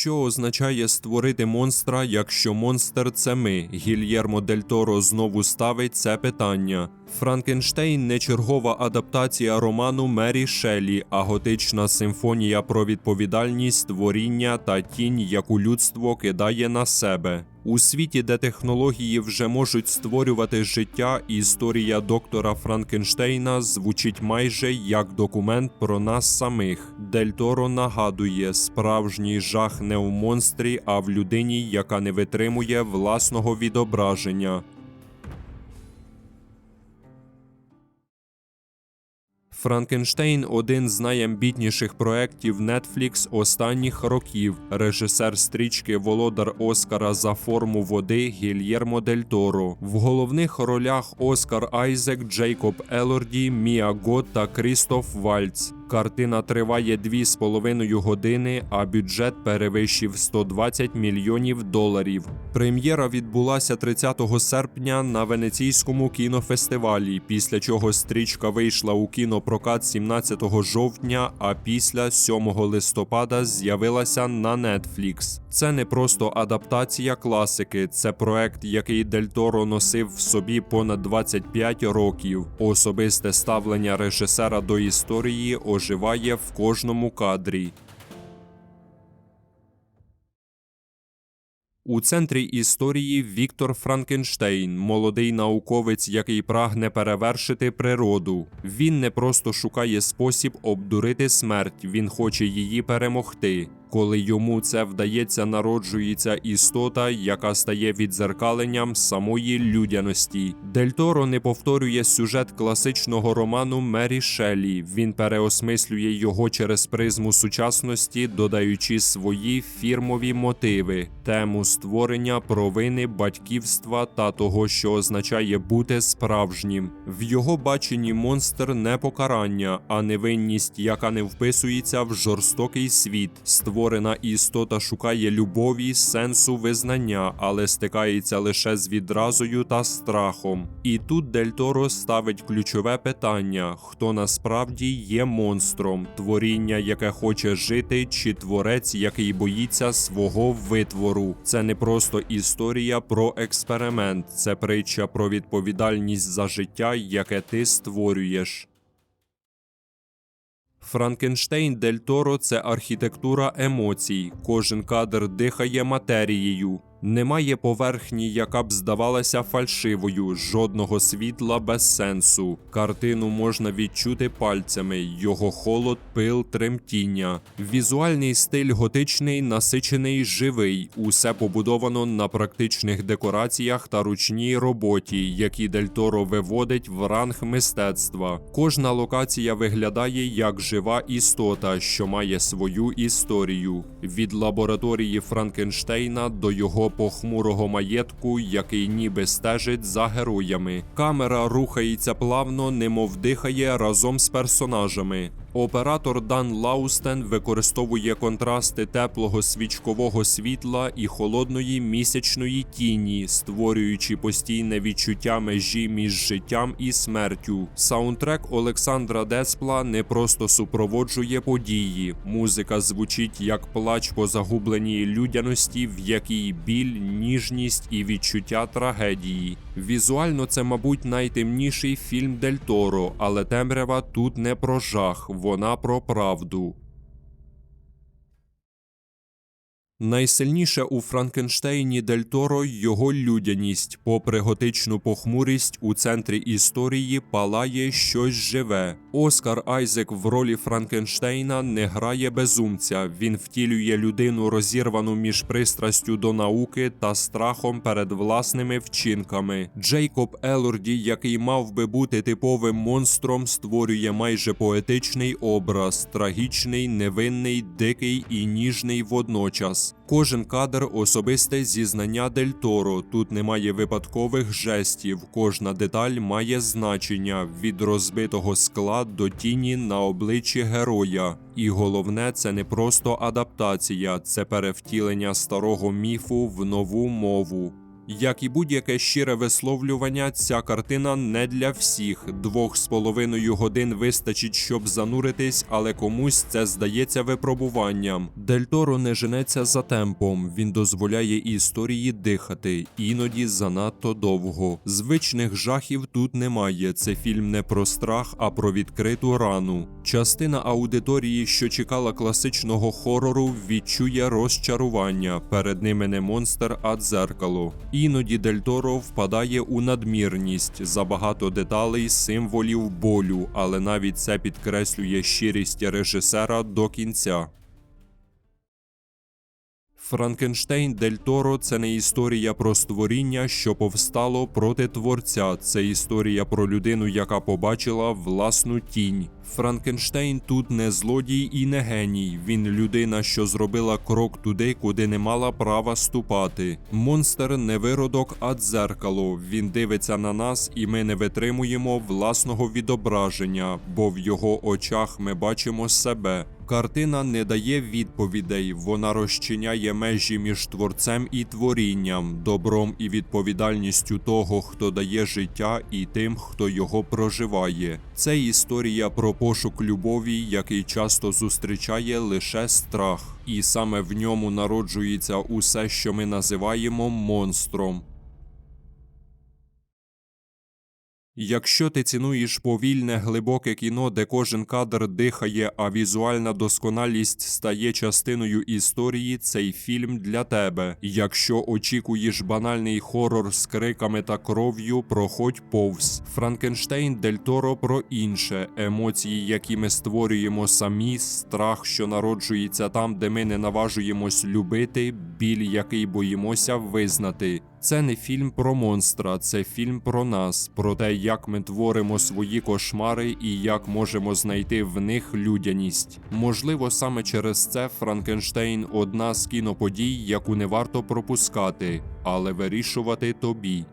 Що означає створити монстра, якщо монстр це ми? Гільєрмо Дель Торо знову ставить це питання. Франкенштейн не чергова адаптація роману Мері Шеллі, а готична симфонія про відповідальність, творіння та тінь, яку людство кидає на себе. У світі, де технології вже можуть створювати життя, історія доктора Франкенштейна звучить майже як документ про нас самих. Дель Торо нагадує, справжній жах не у монстрі, а в людині, яка не витримує власного відображення. Франкенштейн один з найамбітніших проєктів Netflix останніх років. Режисер стрічки Володар Оскара за форму води Гільєрмо Дель Торо. В головних ролях Оскар Айзек, Джейкоб Елорді, Міа Гот та Крістоф Вальц. Картина триває 2,5 години, а бюджет перевищив 120 мільйонів доларів. Прем'єра відбулася 30 серпня на венеційському кінофестивалі, після чого стрічка вийшла у кінопрокат 17 жовтня, а після 7 листопада з'явилася на Netflix. Це не просто адаптація класики, це проект, який Дель Торо носив в собі понад 25 років. Особисте ставлення режисера до історії оживає в кожному кадрі. У центрі історії Віктор Франкенштейн, молодий науковець, який прагне перевершити природу. Він не просто шукає спосіб обдурити смерть, він хоче її перемогти. Коли йому це вдається, народжується істота, яка стає відзеркаленням самої людяності. Дель Торо не повторює сюжет класичного роману Мері Шеллі. Він переосмислює його через призму сучасності, додаючи свої фірмові мотиви, тему створення, провини, батьківства та того, що означає бути справжнім. В його баченні монстр не покарання, а невинність, яка не вписується в жорстокий світ. Створена істота шукає любові, сенсу визнання, але стикається лише з відразою та страхом. І тут Дель Торо ставить ключове питання: хто насправді є монстром, творіння, яке хоче жити, чи творець, який боїться свого витвору. Це не просто історія про експеримент, це притча про відповідальність за життя, яке ти створюєш. Франкенштейн Дель Торо це архітектура емоцій. Кожен кадр дихає матерією. Немає поверхні, яка б здавалася фальшивою, жодного світла без сенсу. Картину можна відчути пальцями, його холод, пил, тремтіння. Візуальний стиль готичний, насичений, живий. Усе побудовано на практичних декораціях та ручній роботі, які Дель Торо виводить в ранг мистецтва. Кожна локація виглядає як жива істота, що має свою історію. Від лабораторії Франкенштейна до його похмурого маєтку, який ніби стежить за героями. Камера рухається плавно, немов дихає разом з персонажами. Оператор Дан Лаустен використовує контрасти теплого свічкового світла і холодної місячної тіні, створюючи постійне відчуття межі між життям і смертю. Саундтрек Олександра Деспла не просто супроводжує події. Музика звучить як плач по загубленій людяності, в якій біль, ніжність і відчуття трагедії. Візуально це, мабуть, найтемніший фільм Дель Торо, але темрява тут не про жах, вона про правду. Найсильніше у Франкенштейні Дель Торо його людяність, попри готичну похмурість у центрі історії палає щось живе. Оскар Айзек в ролі Франкенштейна не грає безумця. Він втілює людину, розірвану між пристрастю до науки та страхом перед власними вчинками. Джейкоб Елорді, який мав би бути типовим монстром, створює майже поетичний образ, трагічний, невинний, дикий і ніжний водночас. Кожен кадр особисте зізнання Дель Торо. Тут немає випадкових жестів, кожна деталь має значення від розбитого скла до тіні на обличчі героя. І головне, це не просто адаптація, це перевтілення старого міфу в нову мову. Як і будь-яке щире висловлювання, ця картина не для всіх. Двох з половиною годин вистачить, щоб зануритись, але комусь це здається випробуванням. Дель Торо не женеться за темпом. Він дозволяє історії дихати, іноді занадто довго. Звичних жахів тут немає. Це фільм не про страх, а про відкриту рану. Частина аудиторії, що чекала класичного хорору, відчує розчарування. Перед ними не монстр, а дзеркало. Іноді Дель Торо впадає у надмірність, забагато деталей, символів болю, але навіть це підкреслює щирість режисера до кінця. Франкенштейн Дель Торо це не історія про створіння, що повстало проти творця. Це історія про людину, яка побачила власну тінь. Франкенштейн тут не злодій і не геній. Він людина, що зробила крок туди, куди не мала права ступати. Монстр не виродок, а дзеркало. Він дивиться на нас, і ми не витримуємо власного відображення, бо в його очах ми бачимо себе. Картина не дає відповідей, вона розчиняє межі між творцем і творінням, добром і відповідальністю того, хто дає життя, і тим, хто його проживає. Це історія про пошук любові, який часто зустрічає лише страх, і саме в ньому народжується усе, що ми називаємо монстром. Якщо ти цінуєш повільне, глибоке кіно, де кожен кадр дихає, а візуальна досконалість стає частиною історії, цей фільм для тебе. Якщо очікуєш банальний хорор з криками та кров'ю, проходь повз. Франкенштейн Дель Торо про інше, емоції, які ми створюємо самі, страх, що народжується там, де ми не наважуємось любити, біль, який боїмося визнати. Це не фільм про монстра, це фільм про нас, про те, як ми творимо свої кошмари і як можемо знайти в них людяність. Можливо, саме через це Франкенштейн одна з кіноподій, яку не варто пропускати, але вирішувати тобі.